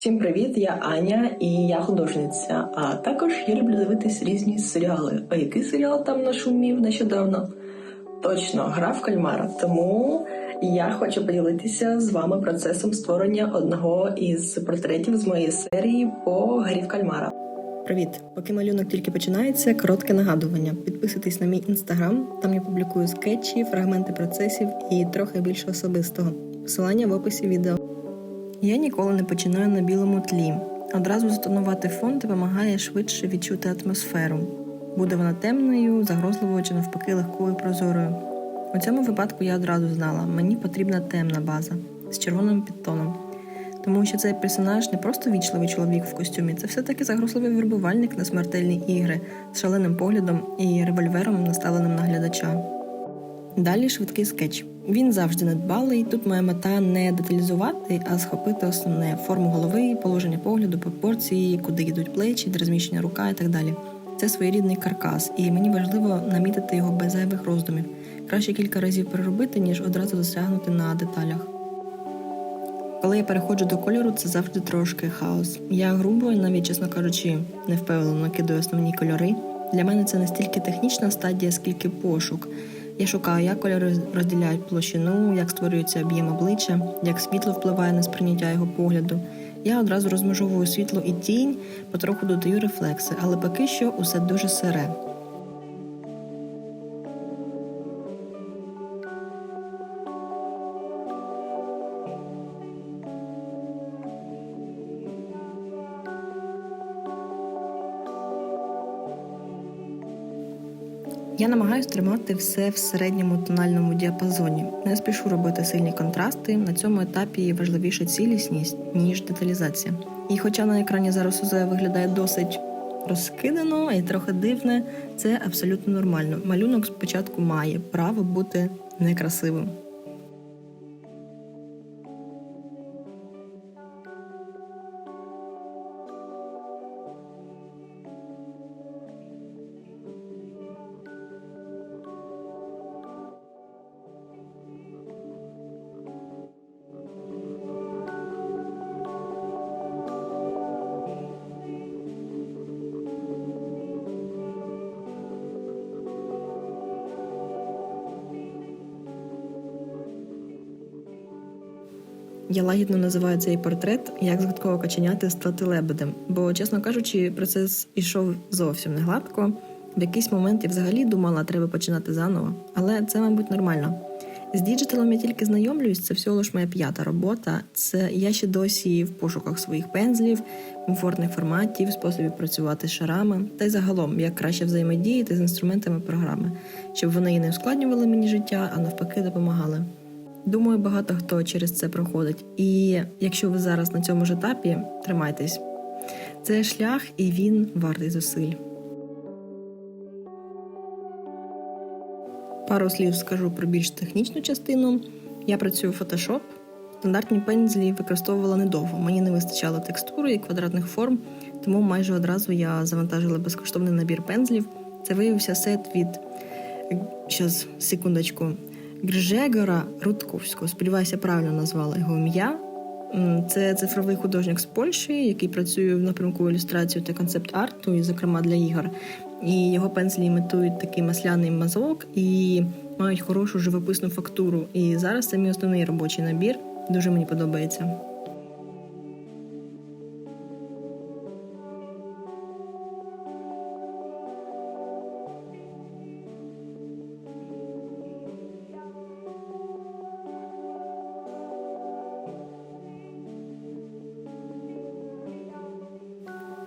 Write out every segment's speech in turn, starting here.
Всім привіт, я Аня і я художниця. А також я люблю дивитись різні серіали. А який серіал там нашумів нещодавно? Точно, гра в кальмара. Тому я хочу поділитися з вами процесом створення одного із портретів з моєї серії по грі в кальмара. Привіт! Поки малюнок тільки починається, коротке нагадування. Підписуйтесь на мій інстаграм, там я публікую скетчі, фрагменти процесів і трохи більше особистого. Посилання в описі відео. Я ніколи не починаю на білому тлі. Одразу затонувати фон допомагає швидше відчути атмосферу. Буде вона темною, загрозливою чи навпаки легкою прозорою. У цьому випадку я одразу знала, мені потрібна темна база з червоним підтоном. Тому що цей персонаж не просто вічливий чоловік в костюмі, це все-таки загрозливий вербувальник на смертельні ігри з шаленим поглядом і револьвером, наставленим на глядача. Далі швидкий скетч. Він завжди недбалий. Тут моя мета не деталізувати, а схопити основне форму голови, положення погляду, пропорції, куди йдуть плечі, де розміщення рука і так далі. Це своєрідний каркас, і мені важливо намітити його без зайвих роздумів. Краще кілька разів переробити, ніж одразу досягнути на деталях. Коли я переходжу до кольору, це завжди трошки хаос. Я грубо навіть, чесно кажучи, не впевнено накидаю основні кольори. Для мене це не стільки технічна стадія, скільки пошук. Я шукаю, як кольори розділяють площину, як створюється об'єм обличчя, як світло впливає на сприйняття його погляду. Я одразу розмежовую світло і тінь, потроху додаю рефлекси, але поки що усе дуже сире. Я намагаюся тримати все в середньому тональному діапазоні. Не спішу робити сильні контрасти. На цьому етапі важливіше цілісність, ніж деталізація. І хоча на екрані зараз узе виглядає досить розкидано і трохи дивне, це абсолютно нормально. Малюнок спочатку має право бути некрасивим. Я лагідно називаю цей портрет як згадково каченяти стати лебедем. Бо, чесно кажучи, процес ішов зовсім не гладко. В якийсь момент я взагалі думала, треба починати заново, але це, мабуть, нормально. З діджиталом я тільки знайомлююсь, це всього лиш моя п'ята робота. Це я ще досі в пошуках своїх пензлів, комфортних форматів, способів працювати з шарами, та й загалом як краще взаємодіяти з інструментами програми, щоб вони і не ускладнювали мені життя, а навпаки, допомагали. Думаю, багато хто через це проходить. І якщо ви зараз на цьому ж етапі, тримайтесь. Це шлях, і він вартий зусиль. Пару слів скажу про більш технічну частину. Я працюю в Photoshop. Стандартні пензлі використовувала недовго. Мені не вистачало текстури і квадратних форм, тому майже одразу я завантажила безкоштовний набір пензлів. Це виявився сет від Щас, секундочку. Гржегора Рудковського. Сподіваюся, правильно назвала його ім'я. Це цифровий художник з Польщі, який працює в напрямку ілюстрації та концепт-арту, і, зокрема для ігор. І його пензлі імітують такий масляний мазок і мають хорошу живописну фактуру. І зараз це мій основний робочий набір. Дуже мені подобається.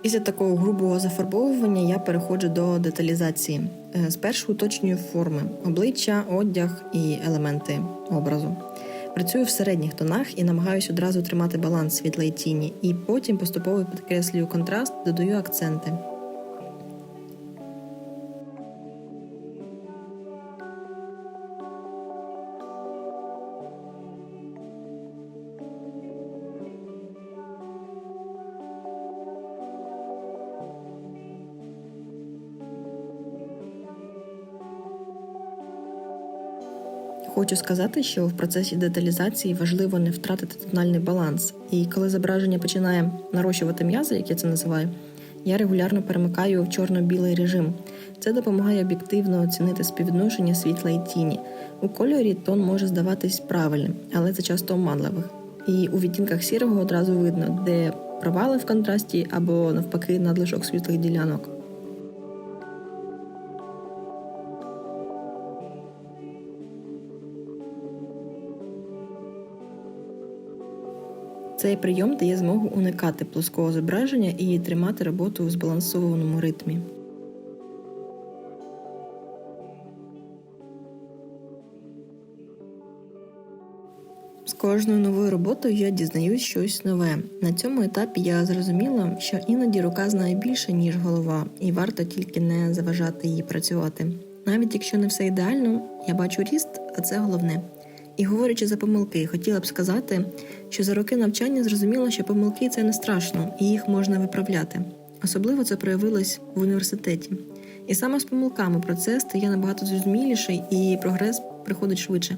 Після такого грубого зафарбовування я переходжу до деталізації. Е, спершу уточнюю форми, обличчя, одяг і елементи образу. Працюю в середніх тонах і намагаюся одразу тримати баланс світла і тіні, і потім поступово підкреслюю контраст, додаю акценти. Хочу сказати, що в процесі деталізації важливо не втратити тональний баланс. І коли зображення починає нарощувати м'язи, як я це називаю, я регулярно перемикаю в чорно-білий режим. Це допомагає об'єктивно оцінити співвідношення світла і тіні. У кольорі тон може здаватись правильним, але це часто оманливих. І у відтінках сірого одразу видно, де провали в контрасті або навпаки надлишок світлих ділянок. Цей прийом дає змогу уникати плоского зображення і тримати роботу у збалансованому ритмі. З кожною новою роботою я дізнаюсь щось нове. На цьому етапі я зрозуміла, що іноді рука знає більше, ніж голова, і варто тільки не заважати їй працювати. Навіть якщо не все ідеально, я бачу ріст, а це головне. І говорячи за помилки, хотіла б сказати, що за роки навчання зрозуміла, що помилки це не страшно, і їх можна виправляти. Особливо це проявилось в університеті. І саме з помилками процес стає набагато зрозуміліший і прогрес приходить швидше.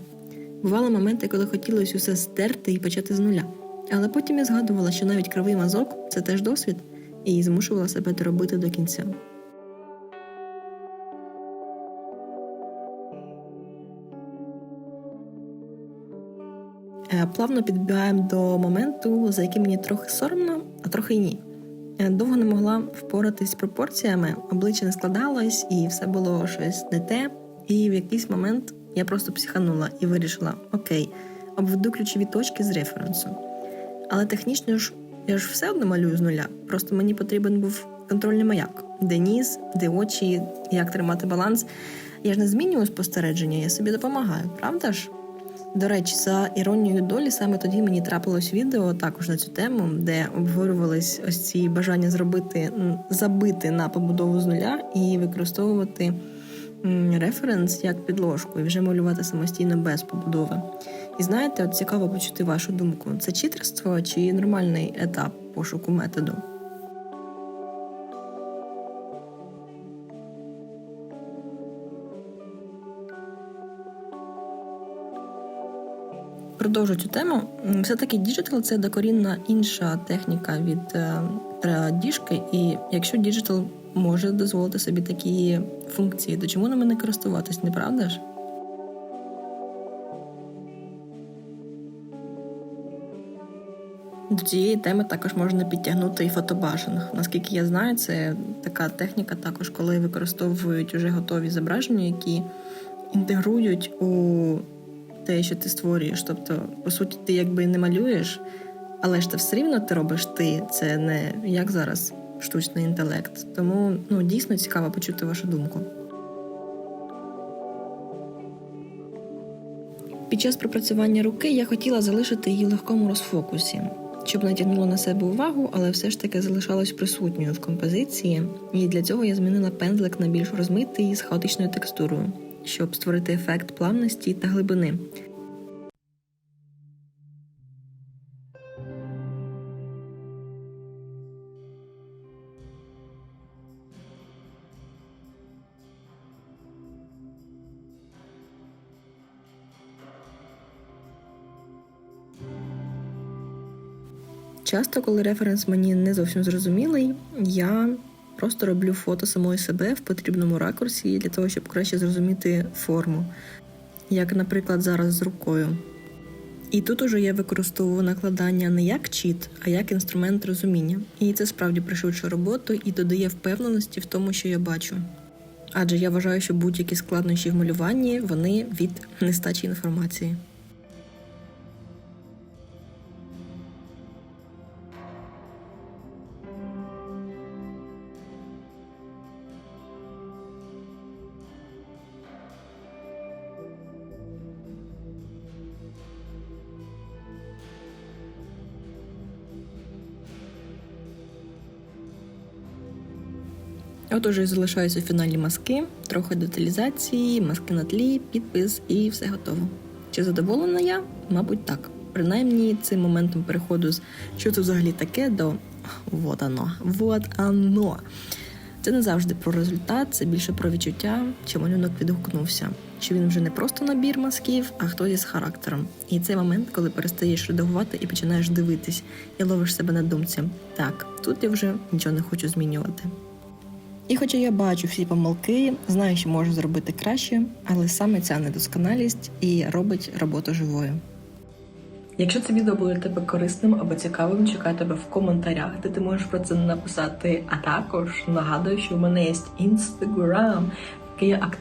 Бували моменти, коли хотілося усе стерти і почати з нуля. Але потім я згадувала, що навіть кривий мазок це теж досвід, і змушувала себе доробити до кінця. Плавно підбігаємо до моменту, за яким мені трохи соромно, а трохи й ні. Е, Довго не могла впоратись з пропорціями, обличчя не складалось, і все було щось не те. І в якийсь момент я просто психанула і вирішила: окей, обведу ключові точки з референсу. Але технічно ж я ж все одно малюю з нуля. Просто мені потрібен був контрольний маяк, де ніс, де очі, як тримати баланс. Я ж не змінюю спостереження, я собі допомагаю, правда ж? До речі, за іронією долі, саме тоді мені трапилось відео також на цю тему, де обговорювались ось ці бажання зробити забити на побудову з нуля і використовувати референс як підложку, і вже малювати самостійно без побудови. І знаєте, от цікаво почути вашу думку: це читерство чи нормальний етап пошуку методу? Продовжу цю тему. Все-таки діджитал це докорінна інша техніка від е, традіжки, і якщо діджитал може дозволити собі такі функції, то чому ними не користуватись, не правда ж? До цієї теми також можна підтягнути і фотобашинг. Наскільки я знаю, це така техніка, також коли використовують уже готові зображення, які інтегрують у те, що ти створюєш. Тобто, по суті, ти якби не малюєш, але ж це все рівно ти робиш ти. Це не як зараз штучний інтелект. Тому ну дійсно цікаво почути вашу думку. Під час пропрацювання руки я хотіла залишити її в легкому розфокусі, щоб не тягнуло на себе увагу, але все ж таки залишалось присутньою в композиції. І для цього я змінила пензлик на більш розмитий з хаотичною текстурою, щоб створити ефект плавності та глибини. Часто, коли референс мені не зовсім зрозумілий, я просто роблю фото самої себе в потрібному ракурсі для того, щоб краще зрозуміти форму, як, наприклад, зараз з рукою. І тут уже я використовую накладання не як чіт, а як інструмент розуміння. І це справді пришвидшує роботу і додає впевненості в тому, що я бачу. Адже я вважаю, що будь-які складнощі в малюванні вони від нестачі інформації. От уже залишаються фінальні маски, трохи деталізації, маски на тлі, підпис і все готово. Чи задоволена я? Мабуть, так. Принаймні цим моментом переходу з що це взагалі таке до вот оно, вот оно. Це не завжди про результат, це більше про відчуття, чи малюнок відгукнувся, чи він вже не просто набір мазків, а хтось із характером. І цей момент, коли перестаєш редагувати і починаєш дивитись, і ловиш себе на думці. Так, тут я вже нічого не хочу змінювати. І хоча я бачу всі помилки, знаю, що можу зробити краще, але саме ця недосконалість і робить роботу живою. Якщо це відео було для тебе корисним або цікавим, чекаю тебе в коментарях, де ти можеш про це написати. А також нагадую, що в мене є інстаграм, який я активно